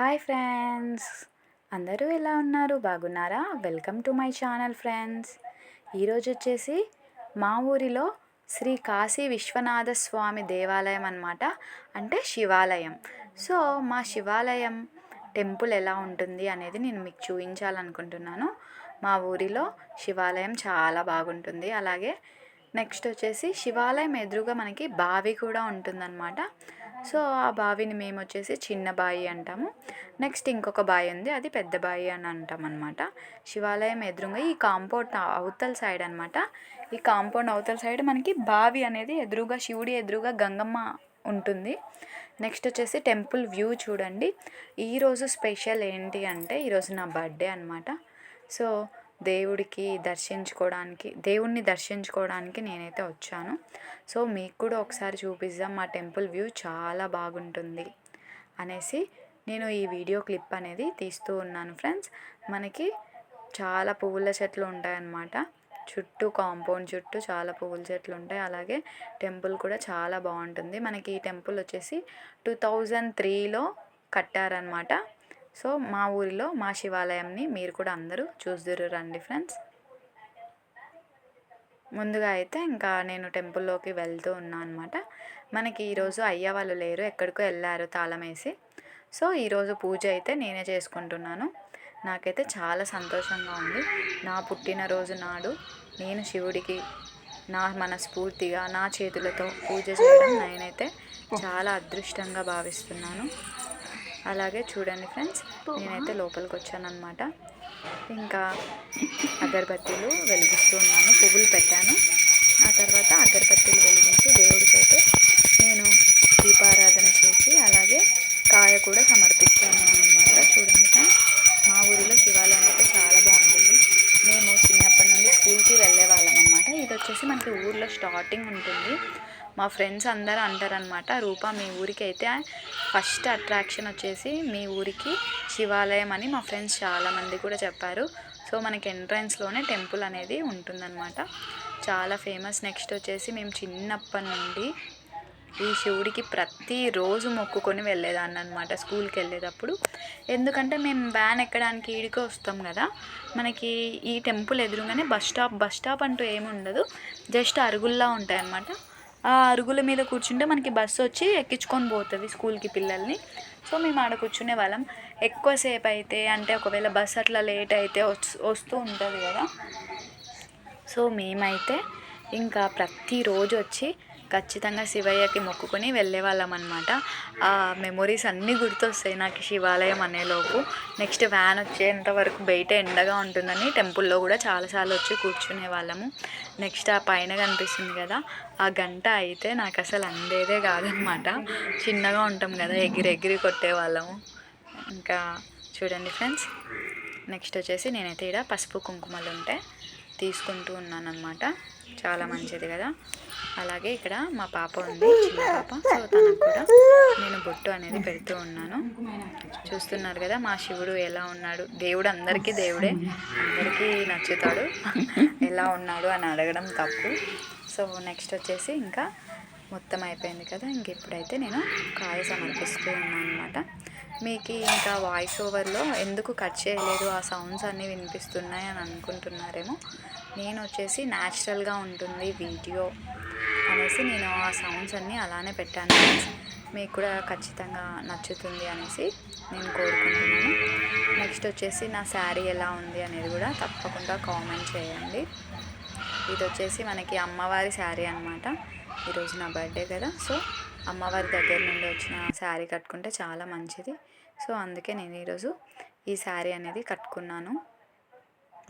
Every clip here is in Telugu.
Hi friends! అందరూ ఎలా ఉన్నారు? బాగున్నారా? Welcome to my channel friends! ఈరోజు వచ్చేసి మా ఊరిలో శ్రీ కాశీ విశ్వనాథ స్వామి దేవాలయం అనమాట అంటే శివాలయం. సో మా శివాలయం టెంపుల్ ఎలా ఉంటుంది అనేది నేను మీకు చూపించాలనుకుంటున్నాను. మా ఊరిలో శివాలయం చాలా బాగుంటుంది. అలాగే నెక్స్ట్ వచ్చేసి శివాలయం ఎదురుగా మనకి బావి కూడా ఉంటుందన్నమాట. సో ఆ బావిని మేము వచ్చేసి చిన్న బావి అంటాము. నెక్స్ట్ ఇంకొక బావి ఉంది అది పెద్ద బావి అని అంటాం అనమాట శివాలయం ఎదురుగా ఈ కాంపౌండ్ అవతల సైడ్ అనమాట ఈ కాంపౌండ్ అవతల సైడ్ మనకి బావి అనేది ఎదురుగా శివుడి ఎదురుగా గంగమ్మ ఉంటుంది. నెక్స్ట్ వచ్చేసి టెంపుల్ వ్యూ చూడండి. ఈరోజు స్పెషల్ ఏంటి అంటే ఈరోజు నా బర్త్డే అనమాట సో దేవుడికి దర్శించుకోవడానికి దేవుణ్ణి దర్శించుకోవడానికి నేనైతే వచ్చాను. సో మీకు కూడా ఒకసారి చూపిద్దాం. మా టెంపుల్ వ్యూ చాలా బాగుంటుంది అనేసి నేను ఈ వీడియో క్లిప్ అనేది తీస్తూ ఉన్నాను ఫ్రెండ్స్. మనకి చాలా పువ్వుల చెట్లు ఉంటాయన్నమాట. చుట్టూ కాంపౌండ్ చుట్టూ చాలా పువ్వుల చెట్లు ఉంటాయి. అలాగే టెంపుల్ కూడా చాలా బాగుంటుంది. మనకి ఈ టెంపుల్ వచ్చేసి టూ థౌజండ్ త్రీలో కట్టారనమాట సో మా ఊరిలో మా శివాలయంని మీరు కూడా అందరూ చూద్దరు రండి ఫ్రెండ్స్. ముందుగా అయితే ఇంకా నేను టెంపుల్లోకి వెళ్తూ ఉన్నాను అనమాట మనకి ఈరోజు అయ్య వాళ్ళు లేరు ఎక్కడికో వెళ్ళారు తాళం వేసి. సో ఈరోజు పూజ అయితే నేనే చేసుకుంటున్నాను. నాకైతే చాలా సంతోషంగా ఉంది. నా పుట్టినరోజు నాడు నేను శివుడికి నా మనస్ఫూర్తిగా నా చేతులతో పూజ చేయడం నేనైతే చాలా అదృష్టంగా భావిస్తున్నాను. అలాగే చూడండి ఫ్రెండ్స్ నేనైతే లోపలికి వచ్చాను అనమాట ఇంకా అగరబత్తీలు వెలిగిస్తూ ఉన్నాను పువ్వులు పెట్టాను. ఆ తర్వాత అగరబత్తీలు వెలిగించి దేవుడికి అయితే నేను దీపారాధన చేసి అలాగే కాయ కూడా సమర్పిస్తాను అనమాట చూడండి ఫ్రెండ్స్ మా ఊరిలో శివాలయం అయితే చాలా బాగుంటుంది. మేము చిన్నప్పటి నుండి స్కూల్కి వెళ్ళే వాళ్ళం అనమాట ఇది వచ్చేసి మనకి ఊర్లో స్టార్టింగ్ ఉంటుంది. మా ఫ్రెండ్స్ అందరూ అంటారనమాట రూపా మీ ఊరికి అయితే ఫస్ట్ అట్రాక్షన్ వచ్చేసి మీ ఊరికి శివాలయం అని మా ఫ్రెండ్స్ చాలామంది కూడా చెప్పారు. సో మనకి ఎంట్రన్స్లోనే టెంపుల్ అనేది ఉంటుందన్నమాట. చాలా ఫేమస్. నెక్స్ట్ వచ్చేసి మేము చిన్నప్పటి నుండి ఈ శివుడికి ప్రతిరోజు మొక్కుకొని వెళ్ళేదాన్ని అనమాట స్కూల్కి వెళ్ళేటప్పుడు. ఎందుకంటే మేము వ్యాన్ ఎక్కడానికి ఈడికి వస్తాం కదా. మనకి ఈ టెంపుల్ ఎదురుగానే బస్ స్టాప్ బస్ స్టాప్ అంటూ ఏమి ఉండదు జస్ట్ అరుగుల్లా ఉంటాయి అన్నమాట ఆ అరుగుల మీద కూర్చుంటే మనకి బస్సు వచ్చి ఎక్కించుకొని పోతుంది స్కూల్కి పిల్లల్ని. సో మేము ఆడ కూర్చునే వాళ్ళం. ఎక్కువసేపు అయితే అంటే ఒకవేళ బస్సు అట్లా లేట్ అయితే వస్తూ ఉంటుంది కదా. సో మేమైతే ఇంకా ప్రతిరోజు వచ్చి ఖచ్చితంగా శివయ్యకి మొక్కుకొని వెళ్ళేవాళ్ళం అనమాట ఆ మెమొరీస్ అన్నీ గుర్తొస్తాయి నాకు శివాలయం అనేలోపు. నెక్స్ట్ వ్యాన్ వచ్చేంత వరకు బయట ఎండగా ఉంటుందని టెంపుల్లో కూడా చాలాసార్లు వచ్చి కూర్చునే వాళ్ళము. నెక్స్ట్ ఆ పైన కనిపిస్తుంది కదా ఆ గంట అయితే నాకు అసలు అందేదే కాదనమాట చిన్నగా ఉంటాం కదా ఎగిరి ఎగిరి కొట్టేవాళ్ళము. ఇంకా చూడండి ఫ్రెండ్స్ నెక్స్ట్ వచ్చేసి నేనైతే ఇక్కడ పసుపు కుంకుమలు ఉంటే తీసుకుంటూ ఉన్నాను అనమాట చాలా మంచిది కదా. అలాగే ఇక్కడ మా పాప ఉంది చిన్న పాప. సో తనకు కూడా నేను బొట్టు అనేది పెడుతూ ఉన్నాను. చూస్తున్నారు కదా మా శివుడు ఎలా ఉన్నాడు? దేవుడు అందరికీ దేవుడే. అందరికీ నచ్చుతాడు. ఎలా ఉన్నాడు అని అడగడం తప్పు. సో నెక్స్ట్ వచ్చేసి ఇంకా మొత్తం అయిపోయింది కదా ఇంక ఇప్పుడైతే నేను కాయ సమర్పిస్తూ ఉన్నాను అనమాట మీకు ఇంకా వాయిస్ ఓవర్లో ఎందుకు కట్ చేయలేదు? ఆ సౌండ్స్ అన్నీ వినిపిస్తున్నాయి అని అనుకుంటున్నారేమో. నేను వచ్చేసి న్యాచురల్గా ఉంటుంది వీడియో. అనేసి నేను ఆ సౌండ్స్ అన్నీ అలానే పెట్టాను మీకు కూడా ఖచ్చితంగా నచ్చుతుంది అనేసి నేను కోరుకుంటున్నాను. నెక్స్ట్ వచ్చేసి నా శారీ ఎలా ఉంది అనేది కూడా తప్పకుండా కామెంట్ చేయండి. ఇది వచ్చేసి మనకి అమ్మవారి శారీ అనమాట ఈరోజు నా బర్త్డే కదా. సో అమ్మవారి దగ్గర నుండి వచ్చిన శారీ కట్టుకుంటే చాలా మంచిది. సో అందుకే నేను ఈరోజు ఈ శారీ అనేది కట్టుకున్నాను.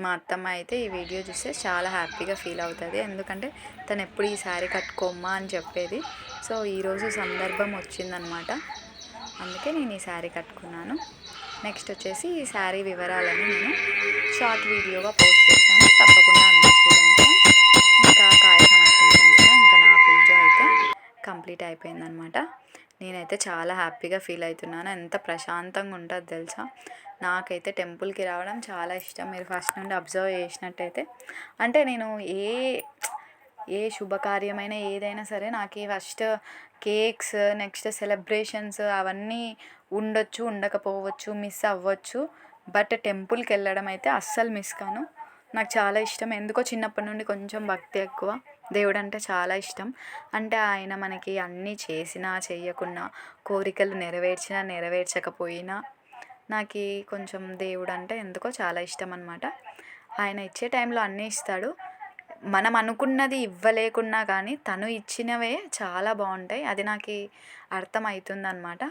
మా అత్తమ్మ అయితే ఈ వీడియో చూస్తే చాలా హ్యాపీగా ఫీల్ అవుతుంది. ఎందుకంటే తను ఎప్పుడు ఈ శారీ కట్టుకోమ్మా అని చెప్పేది. సో ఈరోజు సందర్భం వచ్చిందనమాట అందుకే నేను ఈ శారీ కట్టుకున్నాను. నెక్స్ట్ వచ్చేసి ఈ శారీ వివరాలని నేను షార్ట్ వీడియోగా పోస్ట్ చేస్తాను. తప్పకుండా అందరూ చూడండి ఇంకా కాయ సమర్పించాను ఇంకా నా పూజ అయితే కంప్లీట్ అయిపోయిందనమాట నేనైతే చాలా హ్యాపీగా ఫీల్ అవుతున్నాను. ఎంత ప్రశాంతంగా ఉంటుంది తెలుసా? నాకైతే టెంపుల్కి రావడం చాలా ఇష్టం. మీరు ఫస్ట్ నుండి అబ్జర్వ్ చేసినట్టయితే. అంటే నేను ఏ ఏ శుభకార్యమైన ఏదైనా సరే నాకు ఫస్ట్ కేక్స్ నెక్స్ట్ సెలబ్రేషన్స్ అవన్నీ ఉండొచ్చు ఉండకపోవచ్చు మిస్ అవ్వచ్చు. బట్ టెంపుల్కి వెళ్ళడం అయితే అస్సలు మిస్ కాను. నాకు చాలా ఇష్టం. ఎందుకో చిన్నప్పటి నుండి కొంచెం భక్తి ఎక్కువ. దేవుడు అంటే చాలా ఇష్టం. అంటే ఆయన మనకి అన్నీ చేసినా చేయకున్నా కోరికలు నెరవేర్చినా నెరవేర్చకపోయినా నాకు కొంచెం దేవుడు అంటే ఎందుకో చాలా ఇష్టం అనమాట ఆయన ఇచ్చే టైంలో అన్నీ ఇస్తాడు. మనం అనుకున్నది ఇవ్వలేకున్నా కానీ తను ఇచ్చినవే చాలా బాగుంటాయి అది నాకు అర్థమవుతుంది అనమాట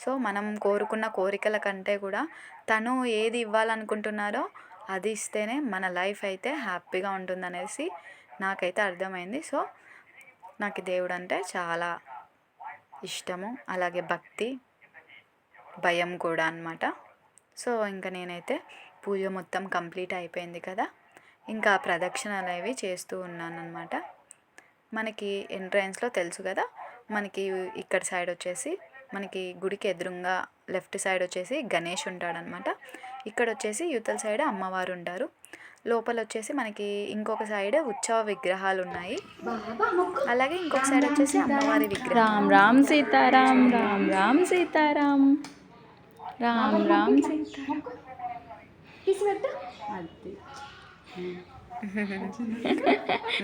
సో మనం కోరుకున్న కోరికల కంటే కూడా తను ఏది ఇవ్వాలనుకుంటున్నారో అది ఇస్తేనే మన లైఫ్ అయితే హ్యాపీగా ఉంటుందనేసి నాకైతే అర్థమైంది. సో నాకు దేవుడు అంటే చాలా ఇష్టము. అలాగే భక్తి భయం కూడా అనమాట సో ఇంకా నేనైతే పూజ మొత్తం కంప్లీట్ అయిపోయింది కదా. ఇంకా ప్రదక్షిణలు అవి చేస్తూ ఉన్నానమాట మనకి ఎంట్రన్స్లో తెలుసు కదా మనకి ఇక్కడ సైడ్ వచ్చేసి మనకి గుడికి ఎదురుగా లెఫ్ట్ సైడ్ వచ్చేసి గణేష్ ఉంటాడనమాట ఇక్కడ వచ్చేసి యువతల సైడ్ అమ్మవారు ఉంటారు. లోపల వచ్చేసి మనకి ఇంకొక సైడ్ ఉత్సవ విగ్రహాలు ఉన్నాయి అలాగే ఇంకొక సైడ్ వచ్చేసి అమ్మవారి విగ్రహం. రామ్ రామ్ సీతారాం రామ్ రామ్ సీతారాం. రామ్ రామ్ సీతారాం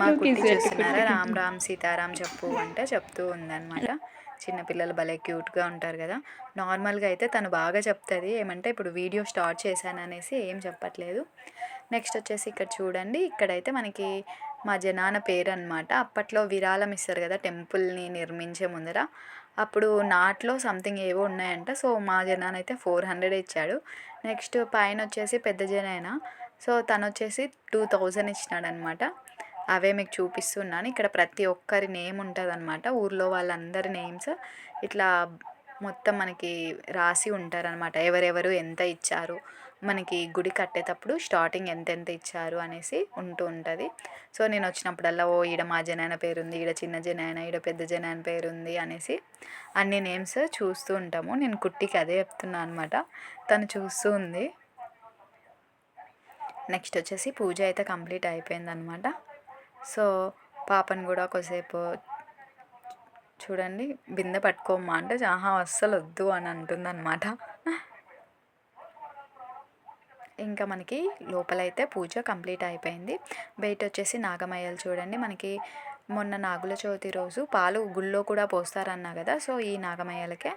మా కుట్టి చూస్తున్నారా? రామ్ రామ్ సీతారాం చెప్పు అంటే చెప్తూ ఉందన్నమాట. చిన్నపిల్లలు భలే క్యూట్గా ఉంటారు కదా. నార్మల్గా అయితే తను బాగా చెప్తుంది. ఏమంటే ఇప్పుడు వీడియో స్టార్ట్ చేశాను అనేసి ఏం చెప్పట్లేదు. నెక్స్ట్ వచ్చేసి ఇక్కడ చూడండి. ఇక్కడైతే మనకి మా జనాన పేరు అనమాట అప్పట్లో విరాళం ఇస్తారు కదా టెంపుల్ని నిర్మించే ముందర. అప్పుడు నాట్లో సంథింగ్ ఏవో ఉన్నాయంట. సో మా జనాన్ అయితే ఫోర్ హండ్రెడ్ ఇచ్చాడు. నెక్స్ట్ పైన వచ్చేసి పెద్ద జనాయన? సో తను వచ్చేసి టూ థౌజండ్ ఇచ్చినాడు అనమాట అవే మీకు చూపిస్తున్నాను. ఇక్కడ ప్రతి ఒక్కరి నేమ్ ఉంటుంది అనమాట ఊర్లో వాళ్ళందరి నేమ్స్ ఇట్లా మొత్తం మనకి రాసి ఉంటారనమాట ఎవరెవరు ఎంత ఇచ్చారు? మనకి గుడి కట్టేటప్పుడు స్టార్టింగ్ ఎంతెంత ఇచ్చారు అనేసి ఉంటూ ఉంటుంది. సో నేను వచ్చినప్పుడల్లా ఓ ఈడ మా జనాయన పేరు ఉంది ఈడ చిన్న జనాయన ఈడ పెద్ద జనాయన పేరు ఉంది అనేసి అన్ని నేమ్స్ చూస్తూ ఉంటాము. నేను కుట్టికి అదే చెప్తున్నాను అనమాట తను చూస్తూ ఉంది. నెక్స్ట్ వచ్చేసి పూజ అయితే కంప్లీట్ అయిపోయిందనమాట సో పాపను కూడా కొద్దిసేపు చూడండి బిందె పట్టుకోమ్మా అంటే ఆహా అస్సలు వద్దు అని అంటుందన్నమాట. ఇంకా మనకి లోపలైతే పూజ కంప్లీట్ అయిపోయింది. బయట వచ్చేసి నాగమయ్యలు చూడండి. మనకి మొన్న నాగుల చవితి రోజు పాలు గుళ్ళో కూడా పోస్తారన్నా కదా సో ఈ నాగమయ్యలకే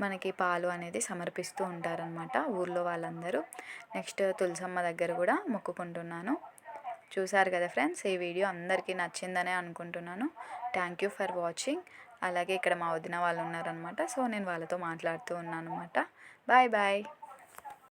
మనకి పాలు అనేది సమర్పిస్తూ ఉంటారనమాట ఊర్లో వాళ్ళందరూ. నెక్స్ట్ తులసమ్మ దగ్గర కూడా మొక్కుకుంటున్నాను. చూసారు కదా ఫ్రెండ్స్ ఈ వీడియో అందరికీ నచ్చిందనే అనుకుంటున్నాను. Thank you for watching. అలాగే ఇక్కడ మా వదిన వాళ్ళు ఉన్నారనమాట సో నేను వాళ్ళతో మాట్లాడుతూ ఉన్నాను అనమాట బాయ్ బాయ్.